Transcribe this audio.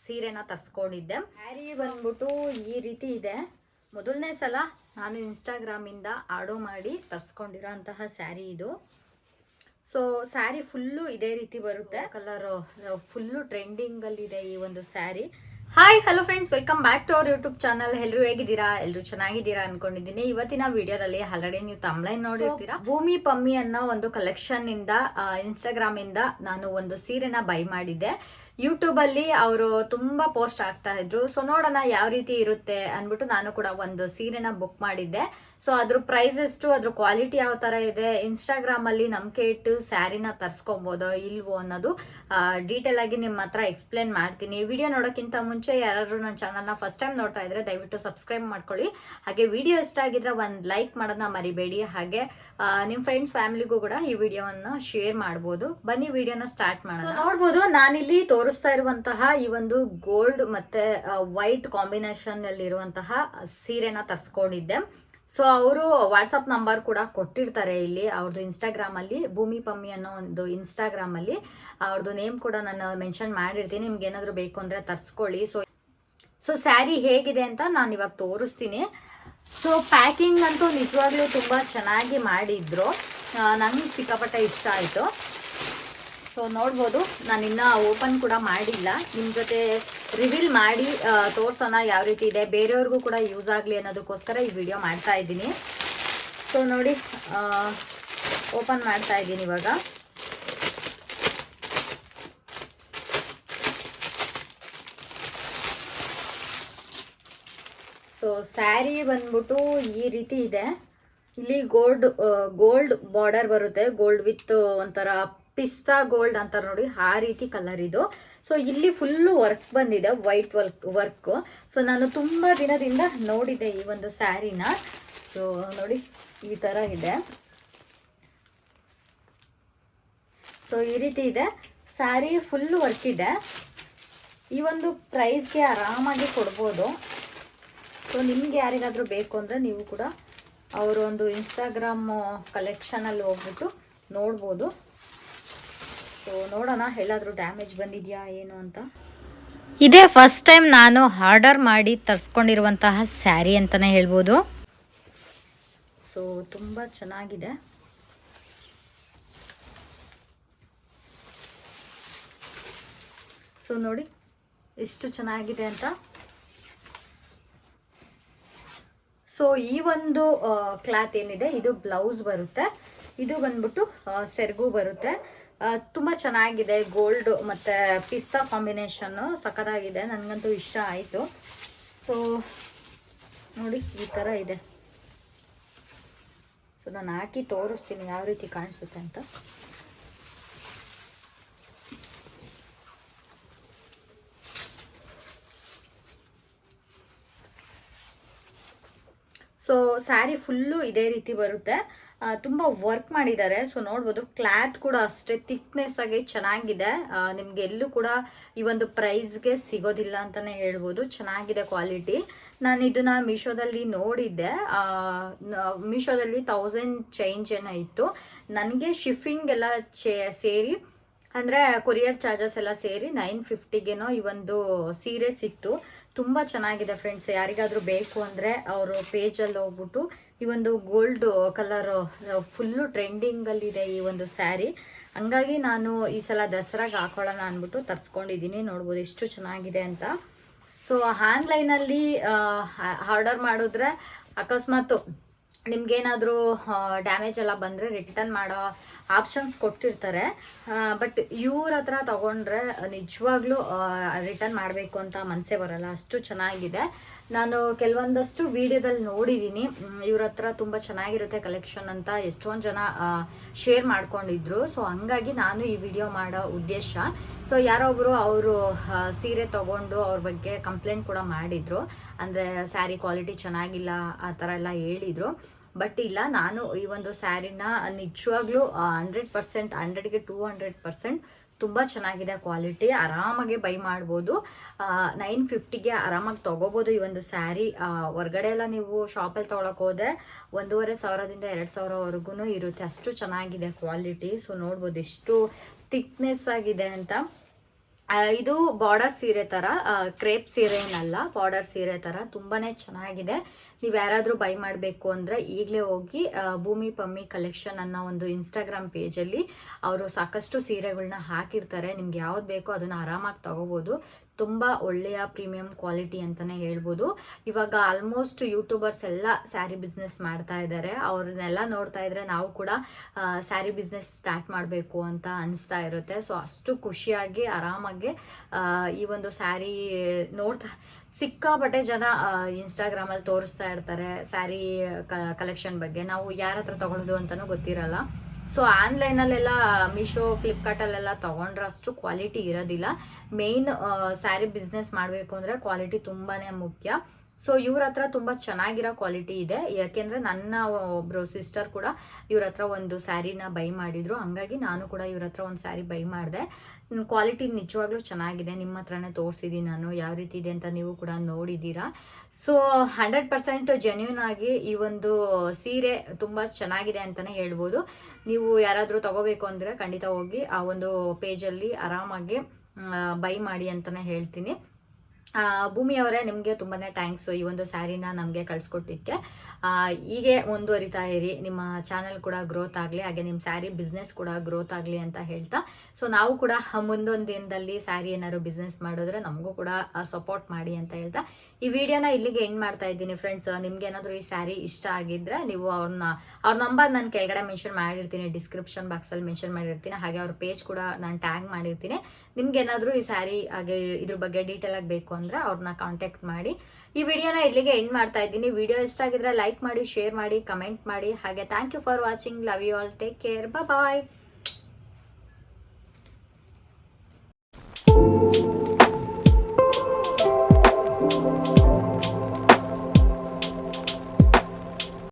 ಸೀರೆನ ತರ್ಸ್ಕೊಂಡಿದ್ದೆ. ಸ್ಯಾರಿ ಬಂದ್ಬಿಟ್ಟು ಈ ರೀತಿ ಇದೆ. ಮೊದಲನೇ ಸಲ ನಾನು ಇನ್ಸ್ಟಾಗ್ರಾಮಿಂದ ಆರ್ಡರ್ ಮಾಡಿ ತರಿಸ್ಕೊಂಡಿರೋ ಅಂತಹ ಸ್ಯಾರಿ ಇದು. ಸೊ ಸ್ಯಾರಿ ಫುಲ್ಲು ಇದೇ ರೀತಿ ಬರುತ್ತೆ. ಕಲರ್ ಫುಲ್ಲು ಟ್ರೆಂಡಿಂಗ್ ಅಲ್ಲಿ ಇದೆ ಈ ಒಂದು sari. Hi hello friends welcome back to our YouTube channel ಎಲ್ಲರೂ ಹೇಗಿದ್ದೀರಾ? ಎಲ್ಲರೂ ಚೆನ್ನಾಗಿದ್ದೀರಾ ಅನ್ಕೊಂಡಿದ್ದೀನಿ. ಇವತ್ತಿನ ವಿಡಿಯೋದಲ್ಲಿ ಆಲ್ರೆಡಿ ನೀವು ತಮ್ಲೈನ್ ನೋಡಿರ್ತೀರಾ. ಭೂಮಿ ಪಮ್ಮಿ ಅನ್ನೋ ಒಂದು ಕಲೆಕ್ಷನ್ ಇಂದ ಇನ್ಸ್ಟಾಗ್ರಾಮ್ ಇಂದ ನಾನು ಒಂದು ಸೀರೆನ ಬೈ ಮಾಡಿದ್ದೆ. ಯೂಟ್ಯೂಬ್ ಅಲ್ಲಿ ಅವರು ತುಂಬಾ ಪೋಸ್ಟ್ ಆಗ್ತಾ ಇದ್ರು. ಸೊ ನೋಡೋಣ ಯಾವ ರೀತಿ ಇರುತ್ತೆ ಅಂದ್ಬಿಟ್ಟು ನಾನು ಕೂಡ ಒಂದು ಸೀರೆನ ಬುಕ್ ಮಾಡಿದ್ದೆ. ಸೊ ಅದ್ರ ಪ್ರೈಸ್ ಎಷ್ಟು, ಅದ್ರ ಕ್ವಾಲಿಟಿ ಯಾವ ತರ ಇದೆ ಇನ್ಸ್ಟಾಗ್ರಾಮ್ ಅಲ್ಲಿ ನಂಬಿಕೆ ಇಟ್ಟು ಸ್ಯಾರಿನ ತರ್ಸ್ಕೊಬೋದೋ ಇಲ್ವೋ ಅನ್ನೋದು ಡೀಟೇಲ್ ಆಗಿ ನಿಮ್ಮ ಹತ್ರ ಎಕ್ಸ್ಪ್ಲೇನ್ ಮಾಡ್ತೀನಿ. ವಿಡಿಯೋ ನೋಡೋಕ್ಕಿಂತ ಮುಂಚೆ ಯಾರು ನನ್ನ ಚಾನಲ್ನ ಫಸ್ಟ್ ಟೈಮ್ ನೋಡ್ತಾ ಇದ್ರೆ ದಯವಿಟ್ಟು ಸಬ್ಸ್ಕ್ರೈಬ್ ಮಾಡ್ಕೊಳ್ಳಿ. ಹಾಗೆ ವಿಡಿಯೋ ಇಷ್ಟ ಆಗಿದ್ರೆ ಒಂದು ಲೈಕ್ ಮಾಡೋದನ್ನ ಮರಿಬೇಡಿ. ಹಾಗೆ ನಿಮ್ಮ ಫ್ರೆಂಡ್ಸ್ ಫ್ಯಾಮಿಲಿಗೂ ಕೂಡ ಈ ವಿಡಿಯೋವನ್ನು ಶೇರ್ ಮಾಡ್ಬೋದು. ಬನ್ನಿ ವಿಡಿಯೋನ ಸ್ಟಾರ್ಟ್ ಮಾಡೋಣ. ನೋಡ್ಬೋದು. ನಾನಿಲ್ಲಿ ತೋರಿಸ್ತಾ ಇರುವಂತಹ ಈ ಒಂದು ಗೋಲ್ಡ್ ಮತ್ತೆ ವೈಟ್ ಕಾಂಬಿನೇಷನ್ ಅಲ್ಲಿ ಇರುವಂತಹ ಸೀರೆನ ತರ್ಸ್ಕೊಂಡಿದ್ದೆ. ಸೊ ಅವರು ವಾಟ್ಸಪ್ ನಂಬರ್ ಕೂಡ ಕೊಟ್ಟಿರ್ತಾರೆ ಇಲ್ಲಿ ಅವ್ರದ್ದು ಇನ್ಸ್ಟಾಗ್ರಾಮ್ ಅಲ್ಲಿ, ಭೂಮಿ ಪಮ್ಮಿ ಅನ್ನೋ ಒಂದು ಇನ್ಸ್ಟಾಗ್ರಾಮ್ ಅಲ್ಲಿ. ಅವ್ರದ್ದು ನೇಮ್ ಕೂಡ ನಾನು ಮೆನ್ಷನ್ ಮಾಡಿರ್ತೀನಿ, ನಿಮ್ಗೆ ಏನಾದ್ರು ಬೇಕು ಅಂದ್ರೆ ತರ್ಸ್ಕೊಳ್ಳಿ. ಸೊ ಸೊ ಸ್ಯಾರಿ ಹೇಗಿದೆ ಅಂತ ನಾನು ಇವಾಗ ತೋರಿಸ್ತೀನಿ. ಸೊ ಪ್ಯಾಕಿಂಗ್ ಅಂತೂ ನಿಜವಾಗ್ಲೂ ತುಂಬ ಚೆನ್ನಾಗಿ ಮಾಡಿದ್ರು. ನಂಗೆ ಸಿಕ್ಕಾಪಟ್ಟೆ ಇಷ್ಟ ಆಯಿತು. ಸೊ ನೋಡ್ಬೋದು. ನಾನು ಇನ್ನೂ ಓಪನ್ ಕೂಡ ಮಾಡಿಲ್ಲ. ನಿಮ್ಮ ಜೊತೆ ರಿವೀಲ್ ಮಾಡಿ ತೋರಿಸೋಣ ಯಾವ ರೀತಿ ಇದೆ. ಬೇರೆಯವ್ರಿಗೂ ಕೂಡ ಯೂಸ್ ಆಗಲಿ ಅನ್ನೋದಕ್ಕೋಸ್ಕರ ಈ ವಿಡಿಯೋ ಮಾಡ್ತಾ ಇದ್ದೀನಿ. ಸೊ ನೋಡಿ ಓಪನ್ ಮಾಡ್ತಾ ಇದ್ದೀನಿ ಇವಾಗ. ಸೊ ಸ್ಯಾರಿ ಬಂದ್ಬಿಟ್ಟು ಈ ರೀತಿ ಇದೆ. ಇಲ್ಲಿ ಗೋಲ್ಡ್ ಗೋಲ್ಡ್ ಬಾರ್ಡರ್ ಬರುತ್ತೆ. ಗೋಲ್ಡ್ ವಿತ್ ಒಂಥರ ಪಿಸ್ತಾ ಗೋಲ್ಡ್ ಅಂತಾರೆ ನೋಡಿ, ಆ ರೀತಿ ಕಲರ್ ಇದು. ಸೊ ಇಲ್ಲಿ ಫುಲ್ಲು ವರ್ಕ್ ಬಂದಿದೆ ವೈಟ್ ವರ್ಕ್ ವರ್ಕ್ ಸೊ ನಾನು ತುಂಬ ದಿನದಿಂದ ನೋಡಿದೆ ಈ ಒಂದು ಸ್ಯಾರಿನ. ಸೊ ನೋಡಿ, ಈ ಥರ ಇದೆ. ಸೊ ಈ ರೀತಿ ಇದೆ. ಸ್ಯಾರಿ ಫುಲ್ ವರ್ಕ್ ಇದೆ. ಈ ಒಂದು ಪ್ರೈಸ್ಗೆ ಆರಾಮಾಗಿ ಕೊಡ್ಬೋದು. ಸೊ ನಿಮ್ಗೆ ಯಾರಿಗಾದರೂ ಬೇಕು ಅಂದರೆ ನೀವು ಕೂಡ ಅವರೊಂದು ಇನ್ಸ್ಟಾಗ್ರಾಮ್ ಕಲೆಕ್ಷನಲ್ಲಿ ಹೋಗ್ಬಿಟ್ಟು ನೋಡ್ಬೋದು. ಸೊ ನೋಡೋಣ ಎಲ್ಲಾದರೂ ಡ್ಯಾಮೇಜ್ ಬಂದಿದೆಯಾ ಏನು ಅಂತ. ಇದೇ ಫಸ್ಟ್ ಟೈಮ್ ನಾನು ಆರ್ಡರ್ ಮಾಡಿ ತರಿಸ್ಕೊಂಡಿರುವಂತಹ ಸ್ಯಾರಿ ಅಂತಲೇ ಹೇಳ್ಬೋದು. ಸೊ ತುಂಬ ಚೆನ್ನಾಗಿದೆ. ಸೊ ನೋಡಿ ಎಷ್ಟು ಚೆನ್ನಾಗಿದೆ ಅಂತ. ಸೊ ಈ ಒಂದು ಕ್ಲಾತ್ ಏನಿದೆ ಇದು ಬ್ಲೌಸ್ ಬರುತ್ತೆ. ಇದು ಬಂದ್ಬಿಟ್ಟು ಸೆರಗು ಬರುತ್ತೆ. ತುಂಬಾ ಚೆನ್ನಾಗಿದೆ ಗೋಲ್ಡ್ ಮತ್ತೆ ಪಿಸ್ತಾ ಕಾಂಬಿನೇಷನ್ನು ಸಖತ್ತಾಗಿದೆ. ನನಗಂತೂ ಇಷ್ಟ ಆಯಿತು. ಸೊ ನೋಡಿ ಈ ಥರ ಇದೆ. ಸೊ ನಾನು ಹಾಕಿ ತೋರಿಸ್ತೀನಿ ಯಾವ ರೀತಿ ಕಾಣಿಸುತ್ತೆ ಅಂತ. ಸೊ ಸ್ಯಾರಿ ಫುಲ್ಲು ಇದೇ ರೀತಿ ಬರುತ್ತೆ. ತುಂಬಾ ವರ್ಕ್ ಮಾಡಿದ್ದಾರೆ. ಸೊ ನೋಡ್ಬೋದು ಕ್ಲಾತ್ ಕೂಡ ಅಷ್ಟೇ ಥಿಕ್ನೆಸ್ ಆಗಿ ಚೆನ್ನಾಗಿದೆ. ನಿಮ್ಗೆ ಎಲ್ಲೂ ಕೂಡ ಈ ಒಂದು ಪ್ರೈಸ್ಗೆ ಸಿಗೋದಿಲ್ಲ ಅಂತಾನೆ ಹೇಳ್ಬೋದು. ಚೆನ್ನಾಗಿದೆ ಕ್ವಾಲಿಟಿ ನಾನು ಇದನ್ನ ಮೀಶೋದಲ್ಲಿ ನೋಡಿದ್ದೆ. ಮೀಶೋದಲ್ಲಿ ತೌಸಂಡ್ ಚೇಂಜ್ ಏನೋ ಇತ್ತು. ನನಗೆ ಶಿಫಿಂಗ್ ಎಲ್ಲ ಚೇ, ಸೇರಿ, ಅಂದರೆ ಕೊರಿಯರ್ ಚಾರ್ಜಸ್ ಎಲ್ಲ ಸೇರಿ ನೈನ್ ಫಿಫ್ಟಿಗೇನೋ ಈ ಒಂದು ಸೀರೆ ಸಿಕ್ತು. ತುಂಬ ಚೆನ್ನಾಗಿದೆ ಫ್ರೆಂಡ್ಸ್ ಯಾರಿಗಾದರೂ ಬೇಕು ಅಂದರೆ ಅವರು ಪೇಜಲ್ಲಿ ಹೋಗ್ಬಿಟ್ಟು ಈ ಒಂದು ಗೋಲ್ಡ್ ಕಲರ್ ಫುಲ್ಲು ಟ್ರೆಂಡಿಂಗಲ್ಲಿದೆ ಈ ಒಂದು ಸ್ಯಾರಿ ಹಂಗಾಗಿ ನಾನು ಈ ಸಲ ದಸರಾಗೆ ಹಾಕೊಳ್ಳೋಣ ಅಂದ್ಬಿಟ್ಟು ತರಿಸ್ಕೊಂಡಿದ್ದೀನಿ. ನೋಡ್ಬೋದು ಎಷ್ಟು ಚೆನ್ನಾಗಿದೆ ಅಂತ. ಸೊ ಆನ್ಲೈನಲ್ಲಿ ಆರ್ಡರ್ ಮಾಡಿದ್ರೆ ಅಕಸ್ಮಾತ್ ನಿಮ್ಗೇನಾದರೂ ಡ್ಯಾಮೇಜ್ ಎಲ್ಲ ಬಂದರೆ ರಿಟರ್ನ್ ಮಾಡೋ ಆಪ್ಷನ್ಸ್ ಕೊಟ್ಟಿರ್ತಾರೆ. ಬಟ್ ಇವ್ರ ಹತ್ರ ತೊಗೊಂಡ್ರೆ ನಿಜವಾಗ್ಲೂ ರಿಟರ್ನ್ ಮಾಡಬೇಕು ಅಂತ ಮನಸ್ಸೇ ಬರಲ್ಲ. ಅಷ್ಟು ಚೆನ್ನಾಗಿದೆ. ನಾನು ಕೆಲವೊಂದಷ್ಟು ವಿಡಿಯೋದಲ್ಲಿ ನೋಡಿದ್ದೀನಿ ಇವ್ರ ಹತ್ರ ತುಂಬ ಚೆನ್ನಾಗಿರುತ್ತೆ ಕಲೆಕ್ಷನ್ ಅಂತ ಎಷ್ಟೊಂದು ಜನ ಶೇರ್ ಮಾಡ್ಕೊಂಡಿದ್ರು. ಸೊ ಹಂಗಾಗಿ ನಾನು ಈ ವಿಡಿಯೋ ಮಾಡೋ ಉದ್ದೇಶ. ಸೊ ಯಾರೊಬ್ಬರು ಅವರು ಸೀರೆ ತಗೊಂಡು ಅವ್ರ ಬಗ್ಗೆ ಕಂಪ್ಲೇಂಟ್ ಕೂಡ ಮಾಡಿದರು. ಅಂದರೆ ಸ್ಯಾರಿ ಕ್ವಾಲಿಟಿ ಚೆನ್ನಾಗಿಲ್ಲ, ಆ ಥರ ಎಲ್ಲ ಹೇಳಿದ್ರು. ಬಟ್ ಇಲ್ಲ, ನಾನು ಈ ಒಂದು ಸ್ಯಾರಿನ ನಿಜವಾಗ್ಲೂ ಹಂಡ್ರೆಡ್ ಪರ್ಸೆಂಟ್ ಹಂಡ್ರೆಡ್ಗೆ ಟೂ ಹಂಡ್ರೆಡ್ ಪರ್ಸೆಂಟ್ ತುಂಬ ಚೆನ್ನಾಗಿದೆ ಕ್ವಾಲಿಟಿ ಆರಾಮಾಗಿ ಬೈ ಮಾಡ್ಬೋದು. ನೈನ್ ಫಿಫ್ಟಿಗೆ ಆರಾಮಾಗಿ ತೊಗೋಬೋದು ಈ ಒಂದು ಸ್ಯಾರಿ. ಹೊರ್ಗಡೆ ಎಲ್ಲ ನೀವು ಶಾಪಲ್ಲಿ ತೊಗೊಳಕ್ಕೆ ಹೋದರೆ ಒಂದೂವರೆ ಸಾವಿರದಿಂದ ಎರಡು ಸಾವಿರವರೆಗೂ ಇರುತ್ತೆ. ಅಷ್ಟು ಚೆನ್ನಾಗಿದೆ ಕ್ವಾಲಿಟಿ ಸೊ ನೋಡ್ಬೋದು, ಎಷ್ಟು ಥಿಕ್ನೆಸ್ ಆಗಿದೆ ಅಂತ. ಇದು ಬಾರ್ಡರ್ ಸೀರೆ ಥರ ಕ್ರೇಪ್ ಸೀರೆ ಏನಲ್ಲ ಬಾರ್ಡರ್ ಸೀರೆ ಥರ ತುಂಬಾ ಚೆನ್ನಾಗಿದೆ. ನೀವು ಯಾರಾದರೂ ಬೈ ಮಾಡಬೇಕು ಅಂದರೆ ಈಗಲೇ ಹೋಗಿ ಭೂಮಿ ಪಮ್ಮಿ ಕಲೆಕ್ಷನ್ ಅನ್ನೋ ಒಂದು ಇನ್ಸ್ಟಾಗ್ರಾಮ್ ಪೇಜಲ್ಲಿ ಅವರು ಸಾಕಷ್ಟು ಸೀರೆಗಳನ್ನ ಹಾಕಿರ್ತಾರೆ. ನಿಮ್ಗೆ ಯಾವ್ದು ಬೇಕೋ ಅದನ್ನು ಆರಾಮಾಗಿ ತಗೋಬೋದು. ತುಂಬ ಒಳ್ಳೆಯ ಪ್ರೀಮಿಯಂ ಕ್ವಾಲಿಟಿ ಅಂತಲೇ ಹೇಳ್ಬೋದು. ಇವಾಗ ಆಲ್ಮೋಸ್ಟ್ ಯೂಟ್ಯೂಬರ್ಸ್ ಎಲ್ಲ ಸ್ಯಾರಿ ಬಿಸ್ನೆಸ್ ಮಾಡ್ತಾ ಇದ್ದಾರೆ ಅವ್ರನ್ನೆಲ್ಲ ನೋಡ್ತಾ ಇದ್ರೆ ನಾವು ಕೂಡ ಸ್ಯಾರಿ ಬಿಸ್ನೆಸ್ ಸ್ಟಾರ್ಟ್ ಮಾಡಬೇಕು ಅಂತ ಅನಿಸ್ತಾ ಇರುತ್ತೆ. ಸೊ ಅಷ್ಟು ಖುಷಿಯಾಗಿ, ಆರಾಮಾಗಿ ಈ ಒಂದು ಸ್ಯಾರಿ ನೋಡ್ತಾ, ಸಿಕ್ಕಾಪಟ್ಟೆ ಜನ ಇನ್ಸ್ಟಾಗ್ರಾಮಲ್ಲಿ ತೋರಿಸ್ತಾ ಇರ್ತಾರೆ ಸ್ಯಾರಿ ಕಲೆಕ್ಷನ್ ಬಗ್ಗೆ. ನಾವು ಯಾರ ಹತ್ರ ತಗೊಳ್ಳೋದು ಅಂತಲೂ ಗೊತ್ತಿರಲ್ಲ. ಸೊ ಆನ್ಲೈನಲ್ಲೆಲ್ಲ ಮೀಶೋ ಫ್ಲಿಪ್ಕಾರ್ಟಲ್ಲೆಲ್ಲ ತೊಗೊಂಡ್ರೆ ಅಷ್ಟು ಕ್ವಾಲಿಟಿ ಇರೋದಿಲ್ಲ ಮೇಯ್ನ್ ಸ್ಯಾರಿ ಬಿಸ್ನೆಸ್ ಮಾಡಬೇಕು ಅಂದರೆ ಕ್ವಾಲಿಟಿ ತುಂಬಾ ಮುಖ್ಯ. ಸೊ ಇವ್ರ ಹತ್ರ ತುಂಬ ಚೆನ್ನಾಗಿರೋ ಕ್ವಾಲಿಟಿ ಇದೆ. ಯಾಕೆಂದರೆ ನನ್ನ ಒಬ್ಬರು ಸಿಸ್ಟರ್ ಕೂಡ ಇವ್ರ ಹತ್ರ ಒಂದು ಸ್ಯಾರಿನ ಬೈ ಮಾಡಿದ್ರು. ಹಂಗಾಗಿ ನಾನು ಕೂಡ ಇವ್ರ ಹತ್ರ ಒಂದು ಸ್ಯಾರಿ ಬೈ ಮಾಡಿದೆ. ಕ್ವಾಲಿಟಿ ನಿಜವಾಗ್ಲೂ ಚೆನ್ನಾಗಿದೆ. ನಿಮ್ಮ ಹತ್ರನೇ ತೋರಿಸಿದ್ದೀನಿ ನಾನು. ಯಾವ ರೀತಿ ಇದೆ ಅಂತ ನೀವು ಕೂಡ ನೋಡಿದ್ದೀರಾ ಸೊ ಹಂಡ್ರೆಡ್ ಪರ್ಸೆಂಟ್ ಜೆನ್ಯೂನ್ ಆಗಿ ಈ ಒಂದು ಸೀರೆ ತುಂಬ ಚೆನ್ನಾಗಿದೆ ಅಂತಲೇ ಹೇಳ್ಬೋದು. ನೀವು ಯಾರಾದರೂ ತಗೋಬೇಕು ಅಂದರೆ ಖಂಡಿತ ಹೋಗಿ ಆ ಒಂದು ಪೇಜಲ್ಲಿ ಆರಾಮಾಗಿ ಬೈ ಮಾಡಿ ಅಂತಲೇ ಹೇಳ್ತೀನಿ. ಭೂಮಿ ಅವರೇ ನಿಮಗೆ ತುಂಬಾ ಥ್ಯಾಂಕ್ಸ್ ಈ ಒಂದು ಸ್ಯಾರಿನ ನಮಗೆ ಕಳಿಸ್ಕೊಟ್ಟಿದ್ದಕ್ಕೆ ಹೀಗೆ ಮುಂದುವರಿತಾ ಇರಿ. ನಿಮ್ಮ ಚಾನಲ್ ಕೂಡ ಗ್ರೋತ್ ಆಗಲಿ, ಹಾಗೆ ನಿಮ್ಮ ಸ್ಯಾರಿ ಬಿಸ್ನೆಸ್ ಕೂಡ ಗ್ರೋತ್ ಆಗಲಿ ಅಂತ ಹೇಳ್ತಾ. ಸೊ ನಾವು ಕೂಡ ಮುಂದೊಂದು ದಿನದಲ್ಲಿ ಸ್ಯಾರಿ ಏನಾದ್ರು ಬಿಸ್ನೆಸ್ ಮಾಡಿದ್ರೆ ನಮಗೂ ಕೂಡ ಸಪೋರ್ಟ್ ಮಾಡಿ ಅಂತ ಹೇಳ್ತಾ. ಈ ವಿಡಿಯೋನ ಇಲ್ಲಿಗೆ ಎಂಡ್ ಮಾಡ್ತಾ ಇದ್ದೀನಿ ಫ್ರೆಂಡ್ಸ್ ನಿಮ್ಗೆ ಏನಾದರೂ ಈ ಸ್ಯಾರಿ ಇಷ್ಟ ಆಗಿದ್ರೆ ನೀವು ಅವ್ರನ್ನ ಅವ್ರ ನಂಬರ್ ನಾನು ಕೆಳಗಡೆ ಮೆನ್ಷನ್ ಮಾಡಿರ್ತೀನಿ ಡಿಸ್ಕ್ರಿಪ್ಷನ್ ಬಾಕ್ಸಲ್ಲಿ ಮೆನ್ಷನ್ ಮಾಡಿರ್ತೀನಿ. ಹಾಗೆ ಅವ್ರ ಪೇಜ್ ಕೂಡ ನಾನು ಟ್ಯಾಗ್ ಮಾಡಿರ್ತೀನಿ. ನಿಮ್ಗೆ ಏನಾದರೂ ಈ ಸ್ಯಾರಿ ಹಾಗೆ ಇದ್ರ ಬಗ್ಗೆ ಡೀಟೇಲ್ ಆಗಿ ಬೇಕು ಅಂದರೆ ಅವ್ರನ್ನ ಕಾಂಟ್ಯಾಕ್ಟ್ ಮಾಡಿ. ಈ ವಿಡಿಯೋನ ಇಲ್ಲಿಗೆ ಎಂಡ್ ಮಾಡ್ತಾ ಇದ್ದೀನಿ. ವಿಡಿಯೋ ಇಷ್ಟ ಆಗಿದ್ರೆ ಲೈಕ್ ಮಾಡಿ ಶೇರ್ ಮಾಡಿ ಕಮೆಂಟ್ ಮಾಡಿ. ಹಾಗೆ thank you for watching love you all take care bye